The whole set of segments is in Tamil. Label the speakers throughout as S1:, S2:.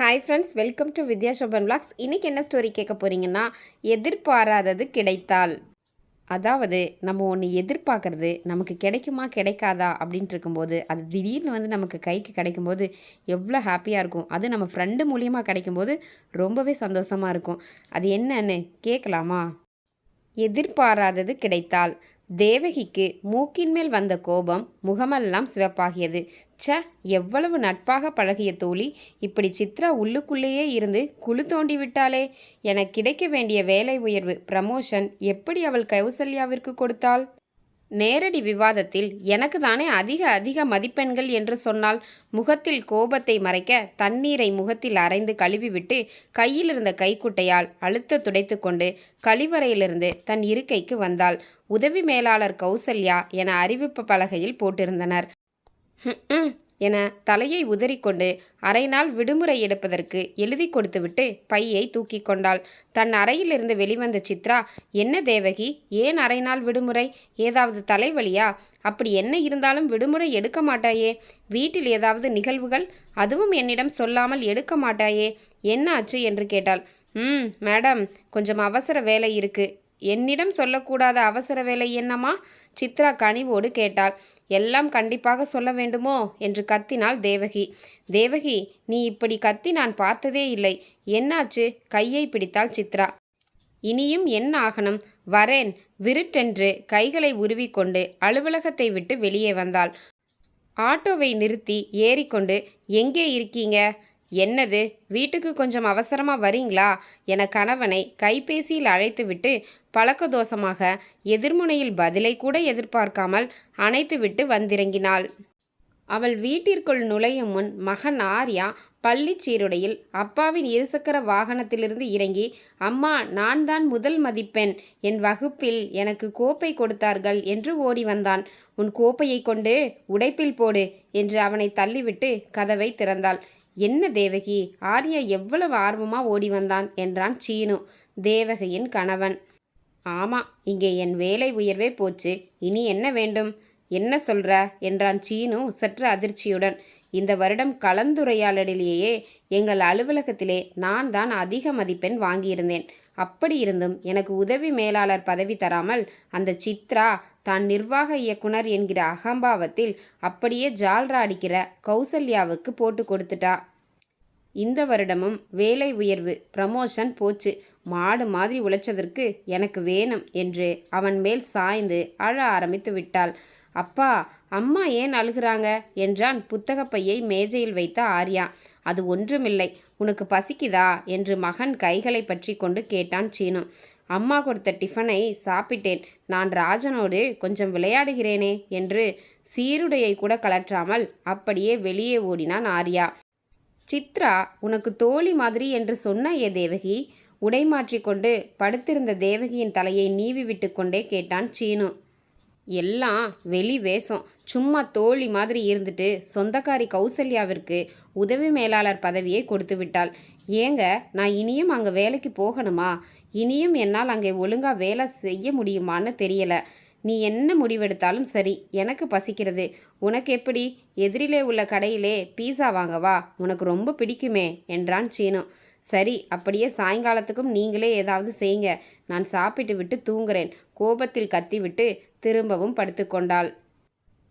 S1: Hi friends welcome to Vidya Sobhan blogs இன்றைக்கி என்ன ஸ்டோரி கேட்க போகிறீங்கன்னா எதிர்பாராதது கிடைத்தால். அதாவது நம்ம ஒன்று எதிர்பார்க்குறது நமக்கு கிடைக்குமா கிடைக்காதா அப்படின்ட்டு இருக்கும்போது அது திடீர்னு வந்து நமக்கு கைக்கு கிடைக்கும்போது எவ்வளோ ஹாப்பியாக இருக்கும். அது நம்ம ஃப்ரெண்டு மூலியமாக கிடைக்கும்போது ரொம்பவே சந்தோஷமாக இருக்கும். அது என்னன்னு கேட்கலாமா? எதிர்பாராதது கிடைத்தால் தேவகிக்கு மூக்கின் மேல் வந்த கோபம் முகமெல்லாம் சிவப்பாகியது. ச்ச எவ்வளவு நட்பாக பழகிய தோழி இப்படி சித்ரா உள்ளுக்குள்ளேயே இருந்து குழு தோண்டி விட்டாளே. என கிடைக்க வேண்டிய வேலை உயர்வு ப்ரமோஷன் எப்படி அவள் கௌசல்யாவிற்கு கொடுத்தாள்? நேரடி விவாதத்தில் எனக்கு தானே அதிக அதிக மதிப்பெண்கள் என்று சொன்னால் முகத்தில் கோபத்தை மறைக்க தண்ணீரை முகத்தில் அரைந்து கழுவிவிட்டு கையில் இருந்த கைக்குட்டையால் அழுத்த துடைத்து கொண்டு கழிவறையிலிருந்து தன் இருக்கைக்கு வந்தாள். உதவி மேலாளர் கௌசல்யா என அறிவிப்பு பலகையில் போட்டிருந்தனர். என தலையை உதறிக்கொண்டு அரை நாள் விடுமுறை எடுப்பதற்கு எழுதி கொடுத்துவிட்டு பையை தூக்கி கொண்டாள். தன் அறையிலிருந்து வெளிவந்த சித்ரா என்ன தேவகி ஏன் அரை நாள் விடுமுறை? ஏதாவது தலைவலியா? அப்படி என்ன இருந்தாலும் விடுமுறை எடுக்க மாட்டாயே. வீட்டில் ஏதாவது நிகழ்வுகள்? அதுவும் என்னிடம் சொல்லாமல் எடுக்க மாட்டாயே. என்ன ஆச்சு? என்று கேட்டாள். ம் மேடம் கொஞ்சம் அவசர வேலை இருக்கு. என்னிடம் சொல்லக்கூடாத அவசர வேலை என்னம்மா? சித்ரா கனிவோடு கேட்டாள். எல்லாம் கண்டிப்பாக சொல்ல வேண்டுமோ? என்று கத்தினாள் தேவகி. தேவகி நீ இப்படி கத்தி நான் பார்த்ததே இல்லை. என்னாச்சு? கையை பிடித்தாள் சித்ரா. இனியும் என்ன ஆகணும்? வரேன். விருட்டென்று கைகளை உருவிக்கொண்டு அலுவலகத்தை விட்டு வெளியே வந்தாள். ஆட்டோவை நிறுத்தி ஏறிக்கொண்டு எங்கே இருக்கீங்க? என்னது? வீட்டுக்கு கொஞ்சம் அவசரமாக வரீங்களா? என கணவனை கைபேசியில் அழைத்துவிட்டு பழக்கதோஷமாக எதிர்முனையில் பதிலை கூட எதிர்பார்க்காமல் அணைத்துவிட்டு வந்திறங்கினாள். அவள் வீட்டிற்குள் நுழையும் முன் மகன் ஆர்யா பள்ளி சீருடையில் அப்பாவின் இருசக்கர வாகனத்திலிருந்து இறங்கி அம்மா நான் தான் முதல் மதிப்பெண். என் வகுப்பில் எனக்கு கோப்பை கொடுத்தார்கள் என்று ஓடி வந்தான். உன் கோப்பையை கொண்டு உடைப்பில் போடு என்று அவனை தள்ளிவிட்டு கதவை திறந்தாள். என்ன தேவகி? ஆர்யா எவ்வளவு ஆர்வமாக ஓடி வந்தான்? என்றான் சீனு. தேவகியின் கணவன். ஆமா இங்கே என் வேலை உயர்வே போச்சு. இனி என்ன வேண்டும்? என்ன சொல்ற? என்றான் சீனு சற்று அதிர்ச்சியுடன். இந்த வருடம் கலந்துரையாடலிலேயே எங்கள் அலுவலகத்திலே நான் தான் அதிக மதிப்பெண் வாங்கியிருந்தேன். அப்படி இருந்தும் எனக்கு உதவி மேலாளர் பதவி தராமல் அந்த சித்ரா தான் நிர்வாக இயக்குனர் என்கிற அகம்பாவத்தில் அப்படியே ஜால்ரா அடிக்கிற கௌசல்யாவுக்கு போட்டு கொடுத்துட்டா. இந்த வருடமும் வேலை உயர்வு ப்ரமோஷன் போச்சு. மாடு மாதிரி உழைச்சதற்கு எனக்கு வேணும் என்று அவன் மேல் சாய்ந்து அழ ஆரம்பித்து விட்டாள். அப்பா அம்மா ஏன் அழுகிறாங்க? என்றான் புத்தகப்பையை மேஜையில் வைத்த ஆர்யா. அது ஒன்றுமில்லை. உனக்கு பசிக்குதா? என்று மகன் கைகளை பற்றி கொண்டு கேட்டான் சீனு. அம்மா கொடுத்த டிஃபனை சாப்பிட்டேன். நான் ராஜனோடு கொஞ்சம் விளையாடுகிறேனே என்று சீருடையை கூட கலற்றாமல் அப்படியே வெளியே ஓடினான் ஆர்யா. சித்ரா உனக்கு தோழி மாதிரி என்று சொன்னாயே தேவகி. உடை மாற்றிக்கொண்டு படுத்திருந்த தேவகியின் தலையை நீவி விட்டு கொண்டே கேட்டான் சீனு. எல்லாம் வெளி வேஷம். சும்மா தோழி மாதிரி இருந்துட்டு சொந்தக்காரி கௌசல்யாவிற்கு உதவி மேலாளர் பதவியை கொடுத்து விட்டாள். ஏங்க நான் இனியும் அங்கே வேலைக்கு போகணுமா? இனியும் என்னால் அங்கே ஒழுங்காக வேலை செய்ய முடியுமான்னு தெரியலை. நீ என்ன முடிவெடுத்தாலும் சரி எனக்கு பசிக்கிறது. உனக்கு எப்படி? எதிரிலே உள்ள கடையிலே பீஸா வாங்கவா? உனக்கு ரொம்ப பிடிக்குமே என்றான் சீனு. சரி அப்படியே சாயங்காலத்துக்கும் நீங்களே ஏதாவது செய்யுங்க. நான் சாப்பிட்டு விட்டு தூங்குறேன். கோபத்தில் கத்திவிட்டு திரும்பவும் படுத்துக்கொண்டாள்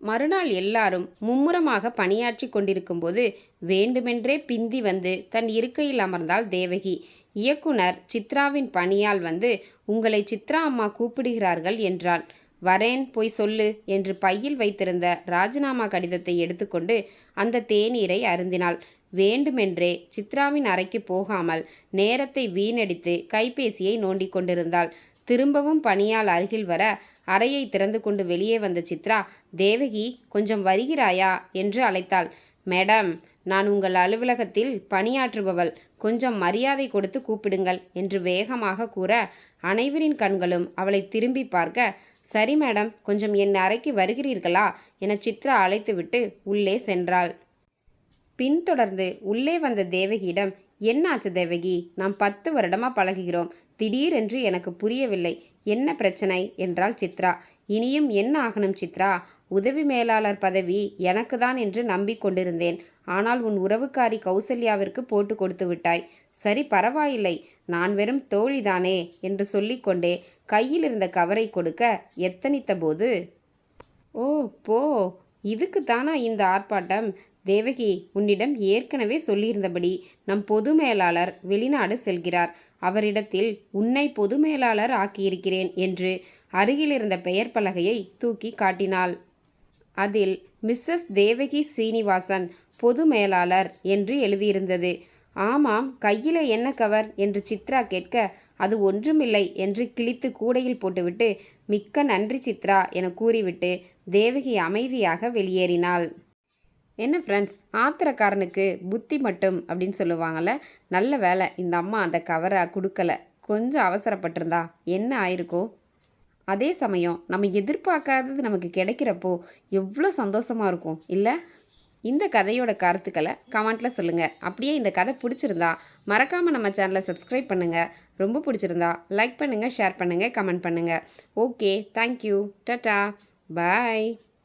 S1: மறுநாள் எல்லாரும் மும்முரமாக பணியாற்றி கொண்டிருக்கும்போது வேண்டுமென்றே பிந்தி வந்து தன் இருக்கையில் அமர்ந்தாள் தேவகி. இயக்குனர் சித்ராவின் பணியால் வந்து உங்களை சித்ரா அம்மா கூப்பிடுகிறார்கள் என்றான். வரேன் போய் சொல்லு என்று பையில் வைத்திருந்த ராஜினாமா கடிதத்தை எடுத்துக்கொண்டு அந்த தேநீரை அருந்தினாள். வேண்டுமென்றே சித்ராவின் அறைக்கு போகாமல் நேரத்தை வீணடித்து கைபேசியை நோண்டிக் கொண்டிருந்தாள். திரும்பவும் பணியால் அருகில் வர அறையை திறந்து கொண்டு வெளியே வந்த சித்ரா தேவகி கொஞ்சம் வருகிறாயா? என்று அழைத்தாள். மேடம் நான் உங்கள் அலுவலகத்தில் பணியாற்றுபவள். கொஞ்சம் மரியாதை கொடுத்து கூப்பிடுங்கள் என்று வேகமாக கூற அனைவரின் கண்களும் அவளை திரும்பி பார்க்க சரி மேடம் கொஞ்சம் என் அறைக்கு வருகிறீர்களா? என சித்ரா அழைத்துவிட்டு உள்ளே சென்றாள். பின்தொடர்ந்து உள்ளே வந்த தேவகியிடம் என்னாச்சு தேவகி? நாம் பத்து வருடமா பழகுகிறோம். திடீரென்று எனக்கு புரியவில்லை. என்ன பிரச்சனை? என்றாள் சித்ரா. இனியும் என்ன ஆகணும் சித்ரா? உதவி மேலாளர் பதவி எனக்கு தான் என்று நம்பிக்கொண்டிருந்தேன். ஆனால் உன் உறவுக்காரி கௌசல்யாவிற்கு போட்டு கொடுத்து விட்டாய். சரி பரவாயில்லை. நான் வெறும் தோழிதானே என்று சொல்லிக்கொண்டே கையில் இருந்த கவரை கொடுக்க எத்தனித்த போது ஓ போ. இதுக்கு தானா இந்த ஆர்ப்பாட்டம்? தேவகி உன்னிடம் ஏற்கனவே சொல்லியிருந்தபடி நம் பொது மேலாளர் வெளிநாடு செல்கிறார். அவரிடத்தில் உன்னை பொது மேலாளர் ஆக்கியிருக்கிறேன் என்று அருகிலிருந்த பெயர் பலகையை தூக்கி காட்டினாள். அதில் மிஸ்ஸஸ் தேவகி சீனிவாசன் பொது மேலாளர் என்று எழுதியிருந்தது. ஆமாம் கையில் என்ன கவர்? என்று சித்ரா கேட்க அது ஒன்றுமில்லை என்று கிழித்து கூடையில் போட்டுவிட்டு மிக்க நன்றி சித்ரா என கூறிவிட்டு தேவகி அமைதியாக வெளியேறினாள். என்ன ஃப்ரெண்ட்ஸ் ஆத்திரக்காரனுக்கு புத்தி மட்டும் அப்படின்னு சொல்லுவாங்கள்ல நல்ல வேலை இந்த அம்மா அந்த கவரை கொடுக்கல. கொஞ்சம் அவசரப்பட்டிருந்தா என்ன ஆயிருக்கும்? அதே சமயம் நம்ம எதிர்பார்க்காதது நமக்கு கிடைக்கிறப்போ எவ்வளோ சந்தோஷமாக இருக்கும். இல்லை? இந்த கதையோட கருத்துக்களை கமெண்ட்டில் சொல்லுங்கள் அப்படியே இந்த கதை பிடிச்சிருந்தா மறக்காமல் நம்ம சேனலை சப்ஸ்கிரைப் பண்ணுங்கள் ரொம்ப பிடிச்சிருந்தா லைக் பண்ணுங்கள் ஷேர் பண்ணுங்கள் கமெண்ட் பண்ணுங்கள் ஓகே தேங்க்யூ டட்டா பாய்